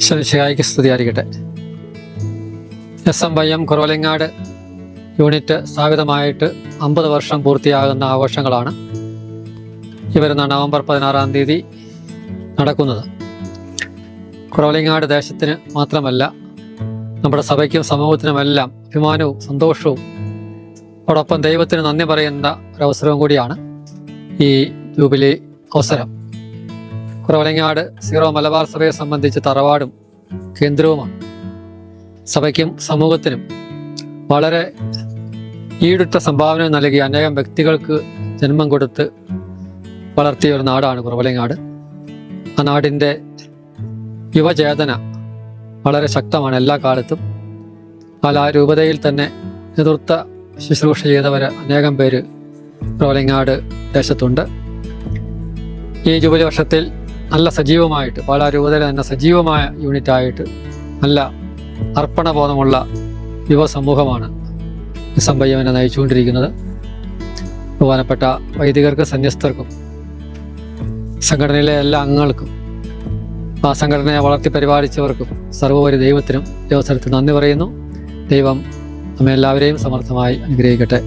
ശനിശായിക്ക് സ്തുതിയായിരിക്കട്ടെ. S M Y M Kuravilangad unit സ്ഥാപിതമായിട്ട് അമ്പത് വർഷം പൂർത്തിയാകുന്ന ആഘോഷങ്ങളാണ് ഈ വരുന്ന നവംബർ പതിനാറാം തീയതി നടക്കുന്നത്. കുറവലങ്ങാട് ദേശത്തിന് മാത്രമല്ല നമ്മുടെ സഭയ്ക്കും സമൂഹത്തിനുമെല്ലാം അഭിമാനവും സന്തോഷവും അതോടൊപ്പം ദൈവത്തിന് നന്ദി പറയുന്ന ഒരവസരവും കൂടിയാണ് ഈ ജൂബിലി അവസരം. കുറവലങ്ങാട് സീറോ മലബാർ സഭയെ സംബന്ധിച്ച് തറവാടും കേന്ദ്രവുമാണ്. സഭയ്ക്കും സമൂഹത്തിനും വളരെ ഈടുറ്റ സംഭാവന നൽകി അനേകം വ്യക്തികൾക്ക് ജന്മം കൊടുത്ത് വളർത്തിയ ഒരു നാടാണ് പ്രവലങ്ങാട് ആ നാടിന്റെ യുവചേതന വളരെ ശക്തമാണ് എല്ലാ കാലത്തും. കലാരൂപതയിൽ രൂപതയിൽ തന്നെ നേതൃത്വ ശുശ്രൂഷ ചെയ്തവർ അനേകം പേര് പ്രവലങ്ങാട് ദേശത്തുണ്ട്. ഈ ജൂബിലി വർഷത്തിൽ നല്ല സജീവമായിട്ട് പാലാ രൂപതയിലെ തന്നെ സജീവമായ യൂണിറ്റായിട്ട് നല്ല അർപ്പണബോധമുള്ള യുവസമൂഹമാണ് സംഭയ്യവനെ നയിച്ചുകൊണ്ടിരിക്കുന്നത്. ബഹുമാനപ്പെട്ട വൈദികർക്ക് സന്യസ്തർക്കും സംഘടനയിലെ എല്ലാ അംഗങ്ങൾക്കും ആ സംഘടനയെ വളർത്തി പരിപാലിച്ചവർക്കും സർവോപരി ദൈവത്തിനും ഈ അവസരത്തിൽ നന്ദി പറയുന്നു. ദൈവം നമ്മെല്ലാവരെയും സമർത്ഥമായി അനുഗ്രഹിക്കട്ടെ.